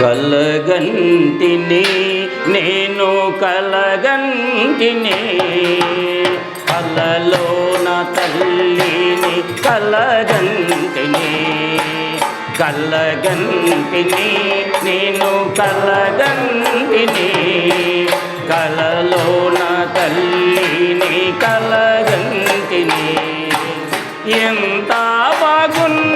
కలగంటిని నేను కలగంటిని. కలలోన తల్లిని కలగంటిని కలగంటిని నేను కలగంటిని. కలలోన తల్లిని కలగంటిని. ఎంత బాగున్నాదో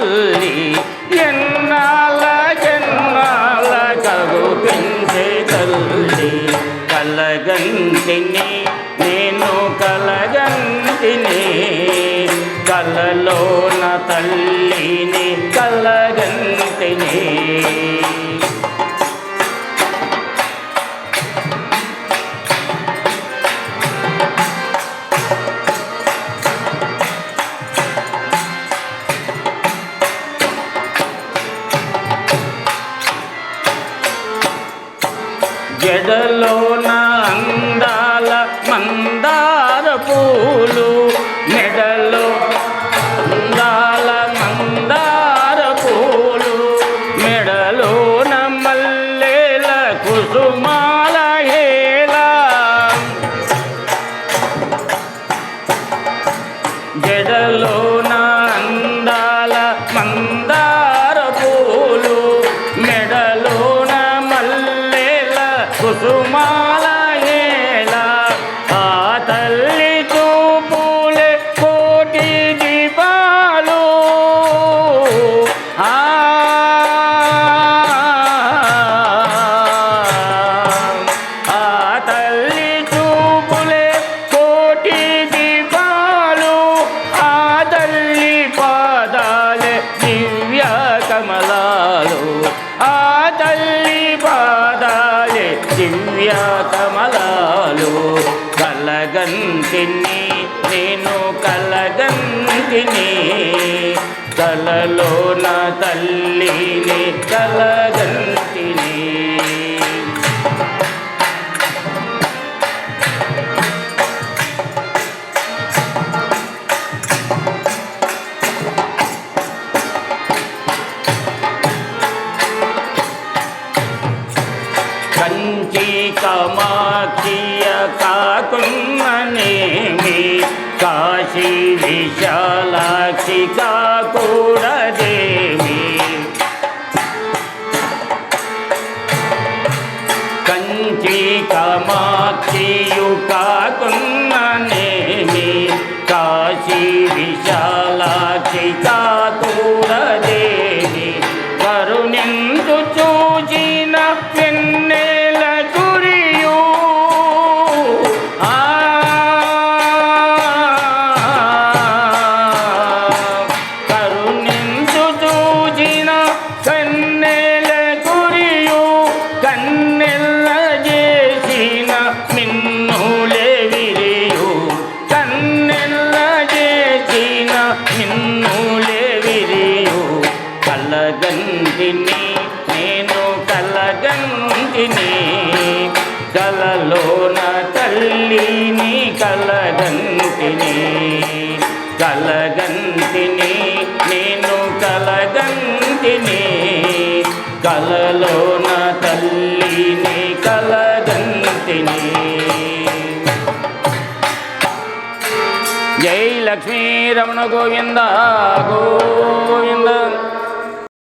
అగుపించే మల్లి ఎన్నాళ్ళ జన్నాళ్ళకు అగుపించే తల్లి? కలగంటిని నేను కలగంటిని కలలోన తల్లిని కలగంటిని జడలోన అందాల మందార పూలు మెడలో అందాల మందార పూలు మెడలోన మల్లెల కుసుమాల హేలా జడలోన కుసుమాల ఆ తల్లి చూపులే కోటి దీపాలు. ఆ కమలాలు కలగంతిని నేను కలగంతిని కలలో నా తల్లిని కలగ కామాక్షియ కాకున్ననేమి? కాశీ విశాలాక్షి కాకూడదేమి? కంచి కామాక్షియు కాకున్ననేమి? కాశీ విశాలాక్షి కాకూడదేమి? కరుణిందు కలగంటిని నేను కలగంటిని. కలలోన తల్లిని కలగంటిని కలగంటిని నేను కలగంటిని. కలలోన తల్లిని కలగంటిని. జై లక్ష్మీ రమణ గోవింద గోవింద.